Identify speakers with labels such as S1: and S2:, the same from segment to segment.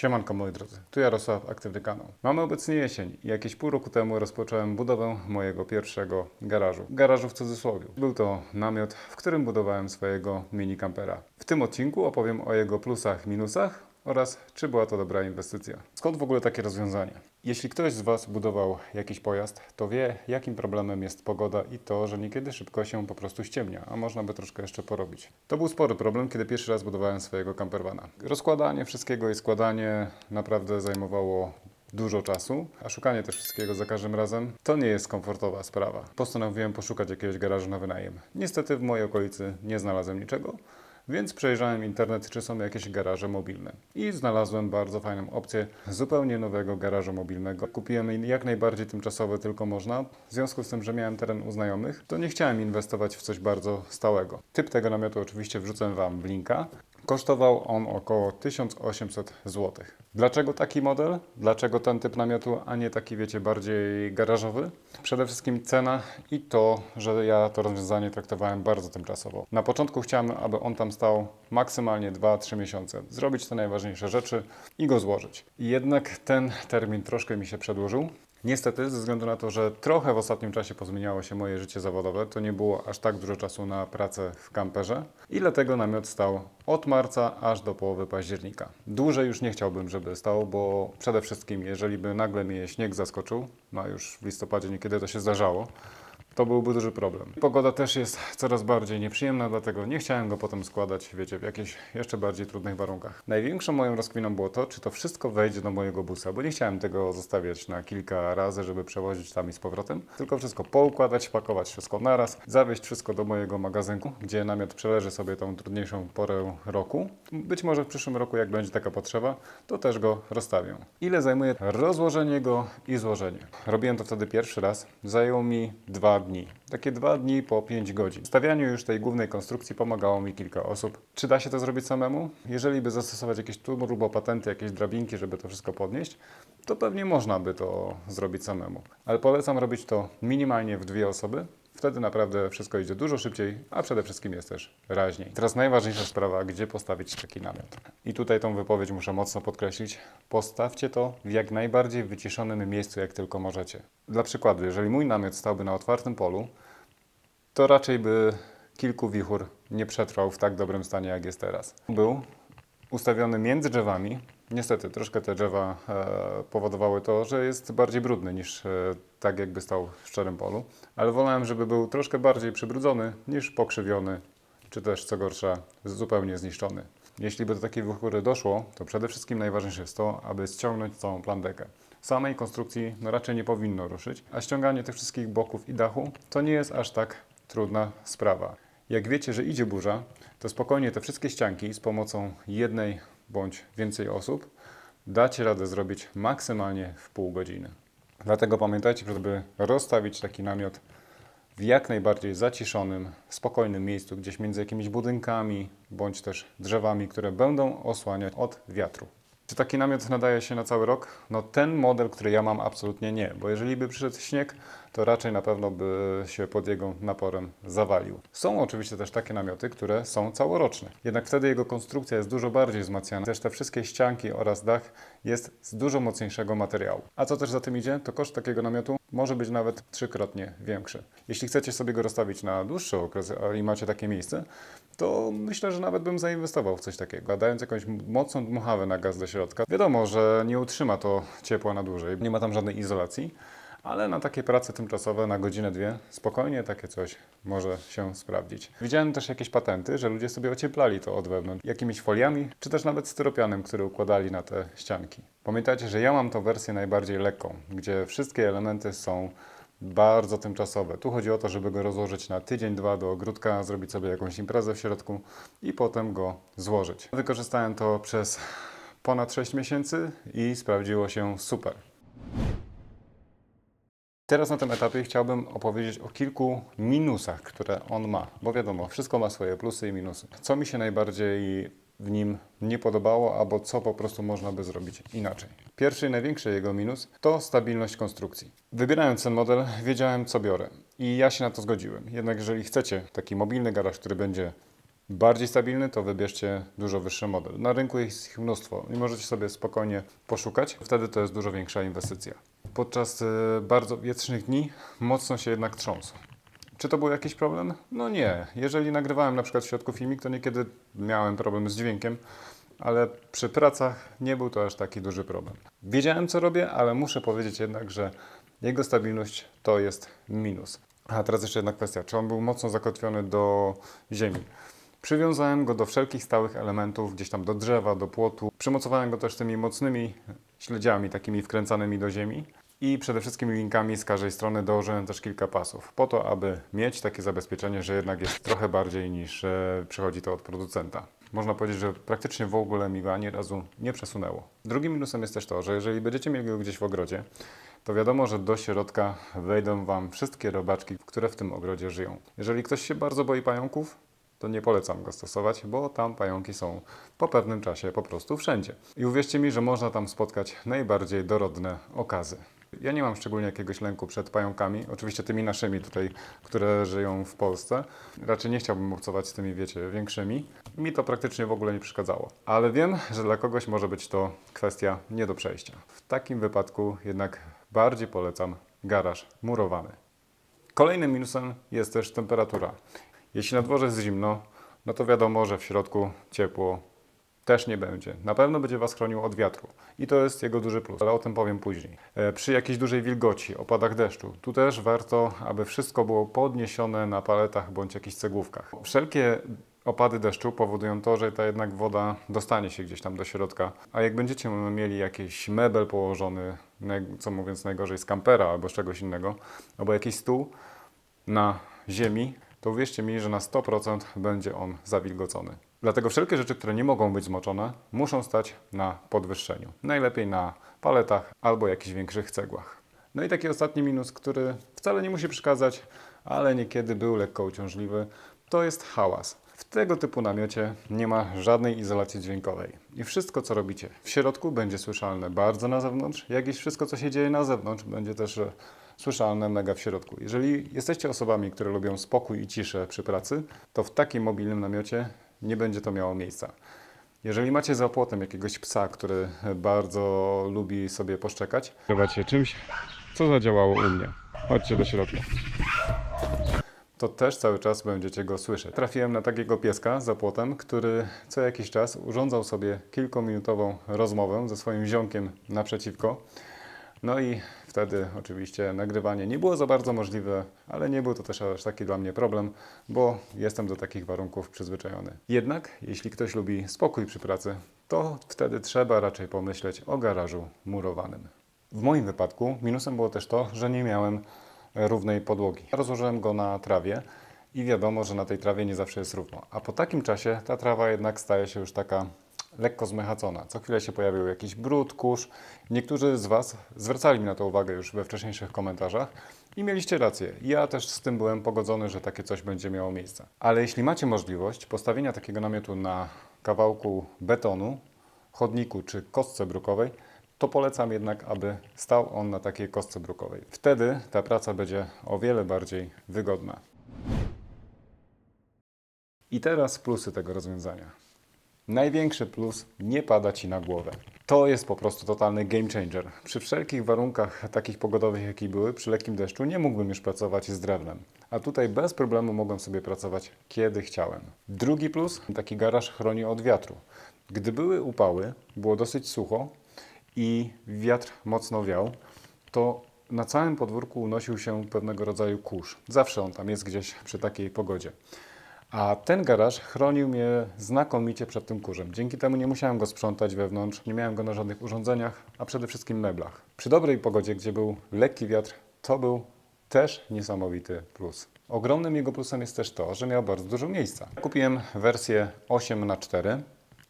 S1: Siemanko moi drodzy, tu Jarosław, Aktywny Kanał. Mamy obecnie jesień i jakieś pół roku temu rozpocząłem budowę mojego pierwszego garażu. Garażu w cudzysłowie. Był to namiot, w którym budowałem swojego mini kampera. W tym odcinku opowiem o jego plusach, minusach oraz czy była to dobra inwestycja. Skąd w ogóle takie rozwiązanie? Jeśli ktoś z Was budował jakiś pojazd, to wie, jakim problemem jest pogoda i to, że niekiedy szybko się po prostu ściemnia, a można by troszkę jeszcze porobić. To był spory problem, kiedy pierwszy raz budowałem swojego campervana. Rozkładanie wszystkiego i składanie naprawdę zajmowało dużo czasu, a szukanie też wszystkiego za każdym razem to nie jest komfortowa sprawa. Postanowiłem poszukać jakiegoś garażu na wynajem. Niestety w mojej okolicy nie znalazłem niczego, więc przejrzałem internet, czy są jakieś garaże mobilne. I znalazłem bardzo fajną opcję zupełnie nowego garażu mobilnego. Kupiłem jak najbardziej tymczasowy tylko można. W związku z tym, że miałem teren u znajomych, to nie chciałem inwestować w coś bardzo stałego. Typ tego namiotu oczywiście wrzucę Wam w linka. Kosztował on około 1800 zł. Dlaczego taki model? Dlaczego ten typ namiotu, a nie taki, wiecie, bardziej garażowy? Przede wszystkim cena i to, że ja to rozwiązanie traktowałem bardzo tymczasowo. Na początku chciałem, aby on tam stał maksymalnie 2-3 miesiące. Zrobić te najważniejsze rzeczy i go złożyć. Jednak ten termin troszkę mi się przedłużył. Niestety, ze względu na to, że trochę w ostatnim czasie pozmieniało się moje życie zawodowe, to nie było aż tak dużo czasu na pracę w kamperze i dlatego namiot stał od marca aż do połowy października. Dłużej już nie chciałbym, żeby stał, bo przede wszystkim, jeżeli by nagle mnie śnieg zaskoczył, no już w listopadzie niekiedy to się zdarzało, to byłby duży problem. Pogoda też jest coraz bardziej nieprzyjemna, dlatego nie chciałem go potem składać, wiecie, w jakichś jeszcze bardziej trudnych warunkach. Największą moją rozkminą było to, czy to wszystko wejdzie do mojego busa, bo nie chciałem tego zostawiać na kilka razy, żeby przewozić tam i z powrotem, tylko wszystko poukładać, pakować wszystko naraz, zawieźć wszystko do mojego magazynku, gdzie namiot przeleży sobie tą trudniejszą porę roku. Być może w przyszłym roku, jak będzie taka potrzeba, to też go rozstawię. Ile zajmuje rozłożenie go i złożenie? Robiłem to wtedy pierwszy raz. Zajęło mi dwa dni. Takie dwa dni po 5 godzin. W stawianiu już tej głównej konstrukcji pomagało mi kilka osób. Czy da się to zrobić samemu? Jeżeli by zastosować jakieś turbopatenty, jakieś drabinki, żeby to wszystko podnieść, to pewnie można by to zrobić samemu. Ale polecam robić to minimalnie w dwie osoby. Wtedy naprawdę wszystko idzie dużo szybciej, a przede wszystkim jest też raźniej. Teraz najważniejsza sprawa, gdzie postawić taki namiot. I tutaj tą wypowiedź muszę mocno podkreślić. Postawcie to w jak najbardziej wyciszonym miejscu, jak tylko możecie. Dla przykładu, jeżeli mój namiot stałby na otwartym polu, to raczej by kilku wichur nie przetrwał w tak dobrym stanie, jak jest teraz. Był ustawiony między drzewami. Niestety, troszkę te drzewa e, powodowały to, że jest bardziej brudny niż e, tak, jakby stał w szczerym polu. Ale wolałem, żeby był troszkę bardziej przybrudzony niż pokrzywiony, czy też, co gorsza, zupełnie zniszczony. Jeśli by do takiej wichury doszło, to przede wszystkim najważniejsze jest to, aby ściągnąć całą plandekę. Samej konstrukcji no raczej nie powinno ruszyć, a ściąganie tych wszystkich boków i dachu to nie jest aż tak trudna sprawa. Jak wiecie, że idzie burza, to spokojnie te wszystkie ścianki z pomocą jednej bądź więcej osób dacie radę zrobić maksymalnie w pół godziny. Dlatego pamiętajcie, żeby rozstawić taki namiot w jak najbardziej zaciszonym, spokojnym miejscu, gdzieś między jakimiś budynkami bądź też drzewami, które będą osłaniać od wiatru. Czy taki namiot nadaje się na cały rok? No ten model, który ja mam, absolutnie nie, bo jeżeli by przyszedł śnieg, to raczej na pewno by się pod jego naporem zawalił. Są oczywiście też takie namioty, które są całoroczne, jednak wtedy jego konstrukcja jest dużo bardziej wzmacniana. Też te wszystkie ścianki oraz dach jest z dużo mocniejszego materiału. A co też za tym idzie, to koszt takiego namiotu może być nawet trzykrotnie większy. Jeśli chcecie sobie go rozstawić na dłuższy okres i macie takie miejsce, to myślę, że nawet bym zainwestował w coś takiego, a dając jakąś mocną dmuchawę na gaz do środka. Wiadomo, że nie utrzyma to ciepła na dłużej, nie ma tam żadnej izolacji, ale na takie prace tymczasowe na godzinę, dwie, spokojnie takie coś może się sprawdzić. Widziałem też jakieś patenty, że ludzie sobie ocieplali to od wewnątrz jakimiś foliami, czy też nawet styropianem, który układali na te ścianki. Pamiętajcie, że ja mam tą wersję najbardziej lekką, gdzie wszystkie elementy są bardzo tymczasowe. Tu chodzi o to, żeby go rozłożyć na tydzień, dwa do ogródka, zrobić sobie jakąś imprezę w środku i potem go złożyć. Wykorzystałem to przez ponad 6 miesięcy i sprawdziło się super. Teraz na tym etapie chciałbym opowiedzieć o kilku minusach, które on ma, bo wiadomo, wszystko ma swoje plusy i minusy. Co mi się najbardziej w nim nie podobało, albo co po prostu można by zrobić inaczej. Pierwszy i największy jego minus to stabilność konstrukcji. Wybierając ten model, wiedziałem co biorę i ja się na to zgodziłem. Jednak jeżeli chcecie taki mobilny garaż, który będzie bardziej stabilny, to wybierzcie dużo wyższy model. Na rynku jest ich mnóstwo i możecie sobie spokojnie poszukać. Wtedy to jest dużo większa inwestycja. Podczas y, bardzo wietrznych dni mocno się jednak trząsą. Czy to był jakiś problem? No nie. Jeżeli nagrywałem na przykład w środku filmik, to niekiedy miałem problem z dźwiękiem, ale przy pracach nie był to aż taki duży problem. Wiedziałem, co robię, ale muszę powiedzieć jednak, że jego stabilność to jest minus. A teraz jeszcze jedna kwestia. Czy on był mocno zakotwiony do ziemi? Przywiązałem go do wszelkich stałych elementów, gdzieś tam do drzewa, do płotu. Przymocowałem go też tymi mocnymi śledziami, takimi wkręcanymi do ziemi. I przede wszystkim linkami z każdej strony dołożyłem też kilka pasów, po to, aby mieć takie zabezpieczenie, że jednak jest trochę bardziej niż e, przychodzi to od producenta. Można powiedzieć, że praktycznie w ogóle mi go ani razu nie przesunęło. Drugim minusem jest też to, że jeżeli będziecie mieli go gdzieś w ogrodzie, to wiadomo, że do środka wejdą Wam wszystkie robaczki, które w tym ogrodzie żyją. Jeżeli ktoś się bardzo boi pająków, to nie polecam go stosować, bo tam pająki są po pewnym czasie po prostu wszędzie. I uwierzcie mi, że można tam spotkać najbardziej dorodne okazy. Ja nie mam szczególnie jakiegoś lęku przed pająkami, oczywiście tymi naszymi tutaj, które żyją w Polsce. Raczej nie chciałbym obcować z tymi, wiecie, większymi. Mi to praktycznie w ogóle nie przeszkadzało. Ale wiem, że dla kogoś może być to kwestia nie do przejścia. W takim wypadku jednak bardziej polecam garaż murowany. Kolejnym minusem jest też temperatura. Jeśli na dworze jest zimno, no to wiadomo, że w środku ciepło też nie będzie. Na pewno będzie Was chronił od wiatru i to jest jego duży plus, ale o tym powiem później. E, przy jakiejś dużej wilgoci, opadach deszczu, tu też warto, aby wszystko było podniesione na paletach bądź jakichś cegłówkach. Wszelkie opady deszczu powodują to, że ta jednak woda dostanie się gdzieś tam do środka, a jak będziecie mieli jakiś mebel położony, co mówiąc najgorzej z kampera albo z czegoś innego, albo jakiś stół na ziemi, to uwierzcie mi, że na 100% będzie on zawilgocony. Dlatego wszelkie rzeczy, które nie mogą być zmoczone, muszą stać na podwyższeniu. Najlepiej na paletach albo jakichś większych cegłach. No i taki ostatni minus, który wcale nie musi przeszkadzać, ale niekiedy był lekko uciążliwy, to jest hałas. W tego typu namiocie nie ma żadnej izolacji dźwiękowej. I wszystko, co robicie w środku, będzie słyszalne bardzo na zewnątrz, jak i wszystko, co się dzieje na zewnątrz, będzie też e, słyszalne mega w środku. Jeżeli jesteście osobami, które lubią spokój i ciszę przy pracy, to w takim mobilnym namiocie nie będzie to miało miejsca. Jeżeli macie za płotem jakiegoś psa, który bardzo lubi sobie poszczekać, się czymś, co zadziałało u mnie. Chodźcie do środka. To też cały czas będziecie go słyszeć. Trafiłem na takiego pieska za płotem, który co jakiś czas urządzał sobie kilkuminutową rozmowę ze swoim ziomkiem naprzeciwko. No i wtedy oczywiście nagrywanie nie było za bardzo możliwe, ale nie był to też aż taki dla mnie problem, bo jestem do takich warunków przyzwyczajony. Jednak jeśli ktoś lubi spokój przy pracy, to wtedy trzeba raczej pomyśleć o garażu murowanym. W moim wypadku minusem było też to, że nie miałem równej podłogi. Rozłożyłem go na trawie i wiadomo, że na tej trawie nie zawsze jest równo. A po takim czasie ta trawa jednak staje się już taka lekko zmechacona. Co chwilę się pojawił jakiś brud, kurz. Niektórzy z Was zwracali mi na to uwagę już we wcześniejszych komentarzach i mieliście rację. Ja też z tym byłem pogodzony, że takie coś będzie miało miejsce. Ale jeśli macie możliwość postawienia takiego namiotu na kawałku betonu, chodniku czy kostce brukowej, to polecam jednak, aby stał on na takiej kostce brukowej. Wtedy ta praca będzie o wiele bardziej wygodna. I teraz plusy tego rozwiązania. Największy plus nie pada ci na głowę. To jest po prostu totalny game changer. Przy wszelkich warunkach takich pogodowych, jakie były, przy lekkim deszczu, nie mógłbym już pracować z drewnem. A tutaj bez problemu mogłem sobie pracować kiedy chciałem. Drugi plus, taki garaż chroni od wiatru. Gdy były upały, było dosyć sucho i wiatr mocno wiał, to na całym podwórku unosił się pewnego rodzaju kurz. Zawsze on tam jest gdzieś przy takiej pogodzie. A ten garaż chronił mnie znakomicie przed tym kurzem. Dzięki temu nie musiałem go sprzątać wewnątrz, nie miałem go na żadnych urządzeniach, a przede wszystkim meblach. Przy dobrej pogodzie, gdzie był lekki wiatr, to był też niesamowity plus. Ogromnym jego plusem jest też to, że miał bardzo dużo miejsca. Kupiłem wersję 8 na 4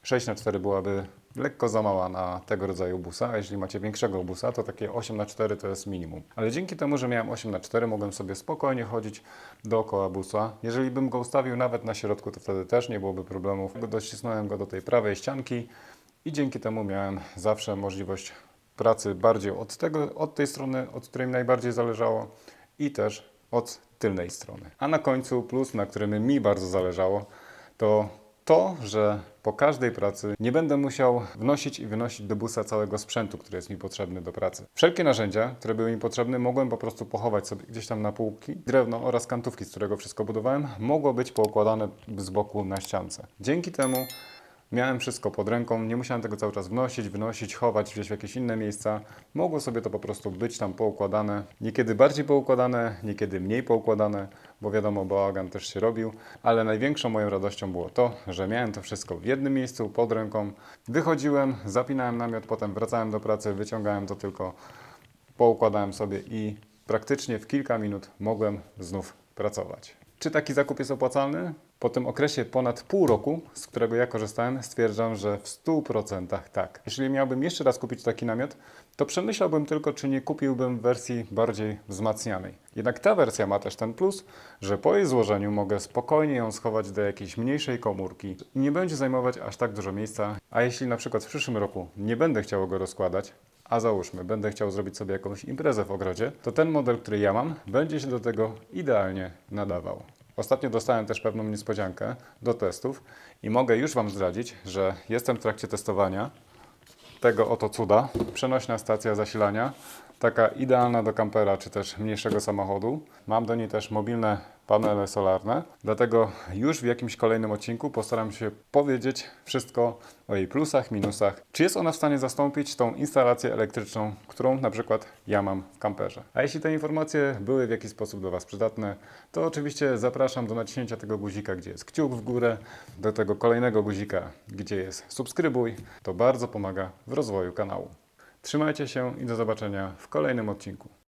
S1: 6 na 4 byłaby lekko za mała na tego rodzaju busa, a jeśli macie większego busa, to takie 8 na 4 to jest minimum. Ale dzięki temu, że miałem 8 na 4 mogłem sobie spokojnie chodzić dookoła busa. Jeżeli bym go ustawił nawet na środku, to wtedy też nie byłoby problemów. Docisnąłem go do tej prawej ścianki i dzięki temu miałem zawsze możliwość pracy bardziej od, tego, od tej strony, od której mi najbardziej zależało i też od tylnej strony. A na końcu plus, na którym mi bardzo zależało, to to, że po każdej pracy nie będę musiał wnosić i wynosić do busa całego sprzętu, który jest mi potrzebny do pracy. Wszelkie narzędzia, które były mi potrzebne, mogłem po prostu pochować sobie gdzieś tam na półki. Drewno oraz kantówki, z którego wszystko budowałem, mogło być poukładane z boku na ściance. Dzięki temu Miałem wszystko pod ręką, nie musiałem tego cały czas wnosić, wynosić, chować gdzieś w jakieś inne miejsca. Mogło sobie to po prostu być tam poukładane. Niekiedy bardziej poukładane, niekiedy mniej poukładane, bo wiadomo, bałagan też się robił. Ale największą moją radością było to, że miałem to wszystko w jednym miejscu, pod ręką. Wychodziłem, zapinałem namiot, potem wracałem do pracy, wyciągałem to tylko, poukładałem sobie i praktycznie w kilka minut mogłem znów pracować. Czy taki zakup jest opłacalny? Po tym okresie ponad pół roku, z którego ja korzystałem, stwierdzam, że w 100% tak. Jeśli miałbym jeszcze raz kupić taki namiot, to przemyślałbym tylko, czy nie kupiłbym wersji bardziej wzmacnianej. Jednak ta wersja ma też ten plus, że po jej złożeniu mogę spokojnie ją schować do jakiejś mniejszej komórki i nie będzie zajmować aż tak dużo miejsca. A jeśli na przykład w przyszłym roku nie będę chciał go rozkładać, a załóżmy, będę chciał zrobić sobie jakąś imprezę w ogrodzie, to ten model, który ja mam, będzie się do tego idealnie nadawał. Ostatnio dostałem też pewną niespodziankę do testów i mogę już Wam zdradzić, że jestem w trakcie testowania tego oto cuda. Przenośna stacja zasilania, taka idealna do kampera czy też mniejszego samochodu. Mam do niej też mobilne panele solarne, dlatego już w jakimś kolejnym odcinku postaram się powiedzieć wszystko o jej plusach, minusach. Czy jest ona w stanie zastąpić tą instalację elektryczną, którą na przykład ja mam w kamperze. A jeśli te informacje były w jakiś sposób do Was przydatne, to oczywiście zapraszam do naciśnięcia tego guzika, gdzie jest kciuk w górę, do tego kolejnego guzika, gdzie jest subskrybuj. To bardzo pomaga w rozwoju kanału. Trzymajcie się i do zobaczenia w kolejnym odcinku.